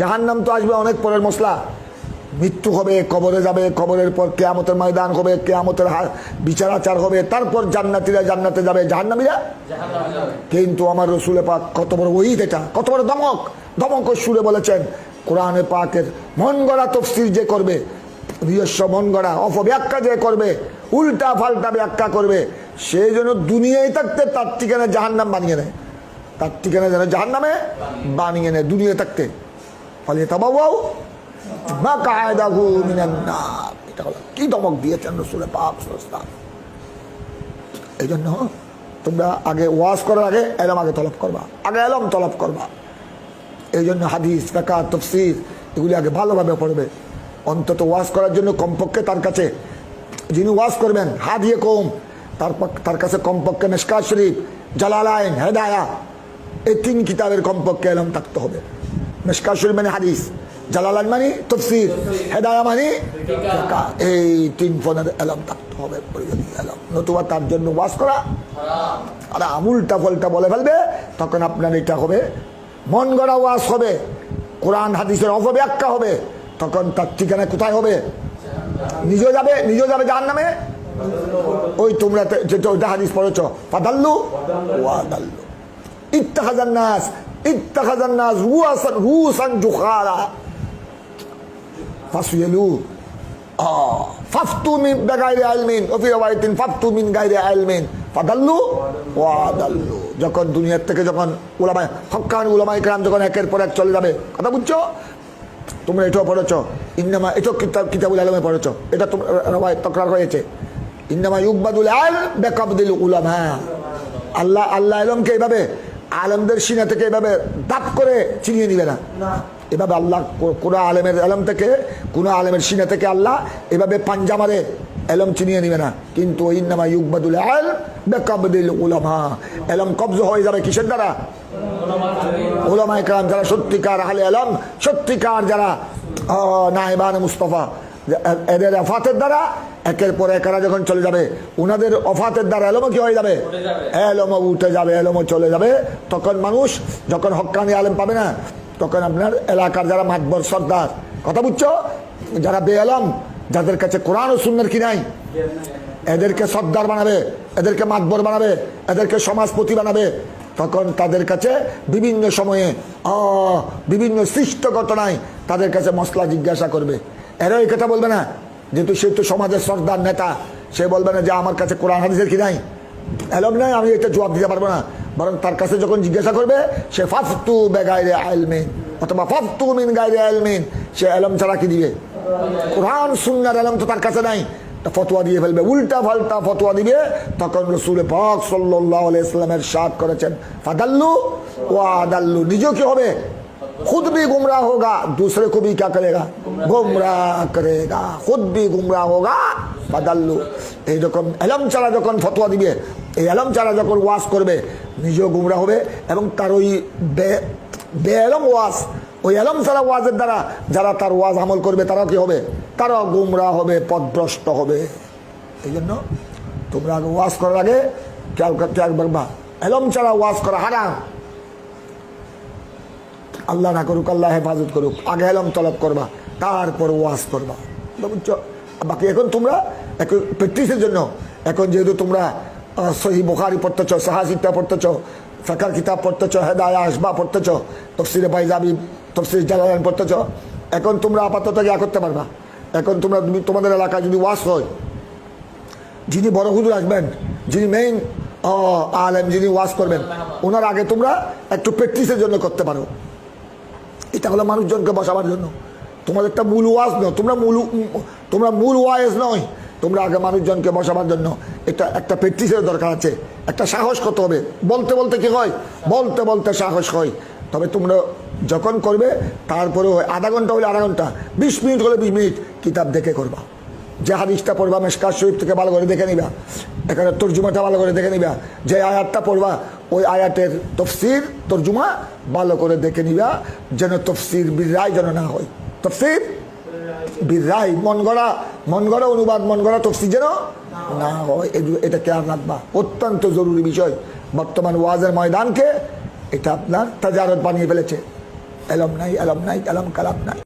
জাহান্নাম তো আসবে অনেক পরের মশলা। মৃত্যু হবে, কবরে যাবে, কবরের পর কেয়ামতের ময়দান হবে, কেয়ামতের বিচার আচার হবে, তারপর জান্নাতিরা জান্নাতে যাবে। জাহান্নামীরা? কিন্তু আমার রসুলে পাক কত বড় ওই এটা, কত বড় দমক দমক সুরে বলেছেন, কোরআনে পাকের মন গড়া তফসির যে করবে, নিজস্ব মন গড়া অপব্যাখ্যা যে করবে, উল্টা ফাল্টা ব্যাখ্যা করবে সেই জন্য দুনিয়ায় থাকতে তার ঠিকানা জাহান্নাম বানিয়ে নেয়। তার ঠিকানা যেন জাহান্নামে বানিয়ে নেয় দুনিয়া থাকতে। আগে ওয়াজ করার আগে এলম আগে তলব করবা, আগে এলম তলব করবা। এই জন্য হাদিস ফেকা এগুলি আগে ভালোভাবে পড়বে। অন্তত ওয়াজ করার জন্য কমপক্ষে তার কাছে, যিনি ওয়াজ করবেন হা দিয়ে কম তার তার কাছে কমপক্ষে মেশকা শরীফ, জালালাইন, হেদায়া, এই তিন কিতাবের কমপক্ষে এলম থাকতে হবে। মেশকা শরীফ মানে হাদিস জালালাইন মানে তফসির হেদায়া মানে। এই তিন ফোনের এলম থাকতে হবে এলম নতুবা তার জন্য ওয়াজ করা আর আমুলটা ফলটা বলে ফেলবে তখন আপনার এটা হবে মন গড়া ওয়াজ হবে কোরআন হাদিসের অপব্যাখ্যা হবে তখন তার ঠিকানা কোথায় হবে নিজেও যাবে নিজেও যাবে যার নামে ওই তোমরা যেটা হাদিস পড়েছ ফাদাল্লু ওয়াদাল্লু ইত্তাখাজান নাস ইত্তাখাজান নাস রুয়াসান রুসান জুখারা ফাসুয়েলু ফাফতু মিন বেগাইরে আলমিন ওফি রওয়ায়াতিন ফাফতু মিন গাইরে আলমিন ফাদাল্লু ওয়াদাল্লু যখন দুনিয়ার থেকে যখন উলামায় হক্কান উলামাই کرام যখন একের পর এক চলে যাবে কথা বুঝছো তোমরা এটাও পড়েছ ইন্নামা এটাও কিতাব কিতাবুল আলমে পড়েছ এটা তোমার রবায় তকরার হয়েছে ইন্নামা ইউকবাদুল আল বেকাবদুল উলামা আল্লাহ আল্লাহ আলমকে এইভাবে আলমদের সিনা থেকে এভাবে দাপ করে চিনিয়ে নিবে না। এভাবে আল্লাহ কোন আলেমের আলম থেকে কোন আলেমের সিনা থেকে আল্লাহ এভাবে পাঞ্জামারে এলম চিনিয়ে নিবে না। কিন্তু ওই নামা ইউকবাদুল আল বেকাবদুল উলামা। এলম কবজ হয়ে যাবে কিসের দ্বারা? ওলামাই কালাম যারা সত্যিকার আহলে আলম সত্যিকার যারা আহ, নায়েবান মুস্তফা এদের অফাতের দ্বারা একের পর একারা যখন চলে যাবে উনাদের অফাতের দ্বারা এলমও কি হয়ে যাবে? এলমও উঠে যাবে এলমও চলে যাবে। তখন মানুষ যখন হক্কানি আলেম পাবে না তখন আপনার এলাকার যারা মাতবর সর্দার কথা বুঝছ? যারা বে আলম যাদের কাছে কোরআন ও সুন্নের কি নাই? এদেরকে সর্দার বানাবে এদেরকে মাতবর বানাবে এদেরকে সমাজপতি বানাবে। তখন তাদের কাছে বিভিন্ন সময়ে আহ, বিভিন্ন সৃষ্ট ঘটনায় তাদের কাছে মশলা জিজ্ঞাসা করবে। এরা এই কথা বলবে না। যেহেতু সে তো সমাজের সর্দার নেতা, সে বলবে না যে আমার কাছে কোরআন হাদিসের কি নাই? এলম নাই, আমি এটা জবাব দিতে পারব না। বরং তার কাছে যখন জিজ্ঞাসা করবে, সে ফাফতু বেগাইরে আলমিন অথবা ফাফতু মিন গাইরে আলমিন সে এলম ছাড়া কি দিবে? কোরআন, সুন্নার এলম তো তার কাছে নাই। ফতোয়া দিয়ে ফেলবে, উল্টা ফাল্টা ফতোয়া দিবে। তখন রসুল পাক সাল্লাহ ইসলামের সাদ করেছেন। ফাদাল্লু ও আদাল্লু, নিজেও কি হবে? খুদ ভি গুমরা হোগা, দূসরে কবি ক্যা করেগা গুমরা করেগা, খুদ বি গুমরা হোগা, বাদাল্লু। এইরকম এলম চারা যখন ফতোয়া দিবে, এই এলম চারা যখন ওয়াশ করবে, নিজেও গুমরা হবে এবং তার ওই বে এলম ওয়াশ ওই এলম ছাড়া ওয়াজের দ্বারা যারা তার ওয়াজ আমল করবে, তারা কি হবে? তারা গুমরা হবে, পদভ্রষ্ট হবে। এই জন্য তোমরা আগে ওয়াশ করার আগে খেয়াল খেয়াল রাখবা এলম ছাড়া ওয়াশ করা হারাম। আল্লাহ না করুক, আল্লাহ হেফাজত করুক। আগে এলম তলব করবা। তারপর ওয়াজ করবা। বাকি এখন তোমরা এখন প্র্যাকটিসের জন্য, এখন যেহেতু তোমরা সহি বোখারি পড়তেছ সাহাসিকটা পড়তেছ ফেকার কিতাব পড়তেছ, হেদায়া আসবা পড়তেছ, তফসিরে পাইজাবি, তফসির জালালান পড়তেছ, এখন তোমরা আপাতত ইয়া করতে পারবা। এখন তোমরা তুমি- তোমাদের এলাকায় যদি ওয়াজ হয়, যিনি বড় হুজুর আসবেন, যিনি মেইন আলেম, যিনি ওয়াজ করবেন, ওনার আগে তোমরা একটু প্র্যাকটিসের জন্য করতে পারো। এটা হলো মানুষজনকে বসাবার জন্য। তোমাদের একটা মূল ওয়াজ নয়, তোমরা মূল তোমরা মূল ওয়াজ নয়, তোমরা আগে মানুষজনকে বসাবার জন্য এটা একটা প্র্যাকটিসের দরকার আছে, একটা সাহস করতে হবে। বলতে বলতে কি হয়? বলতে বলতে সাহস হয়। তবে তোমরা যখন করবে, তারপরে হয় আধা ঘণ্টা হলে আধা ঘণ্টা, বিশ মিনিট হলে বিশ মিনিট কিতাব দেখে করবা। যে হাদিসটা পড়বা মেশকার শরীফ থেকে ভালো করে দেখে নিবা, এখানে তর্জুমাটা ভালো করে দেখে নিবা, যে আয়াতটা পড়বা, ওই আয়াতের তফসির, তর্জুমা ভালো করে দেখে নিবা, যেন তফসির বিরায় যেন না হয়। তফসির? বিরাই মন গড়া মন গড়া অনুবাদ, মন গড়া তফসির যেন না হয়। এটা খেয়াল রাখবা? অত্যন্ত জরুরি বিষয়। বর্তমান ওয়াজের ময়দানকে এটা আপনার তাজারত বানিয়ে ফেলেছে। এলম নাই এলম নাই, এলম কালাম নাই।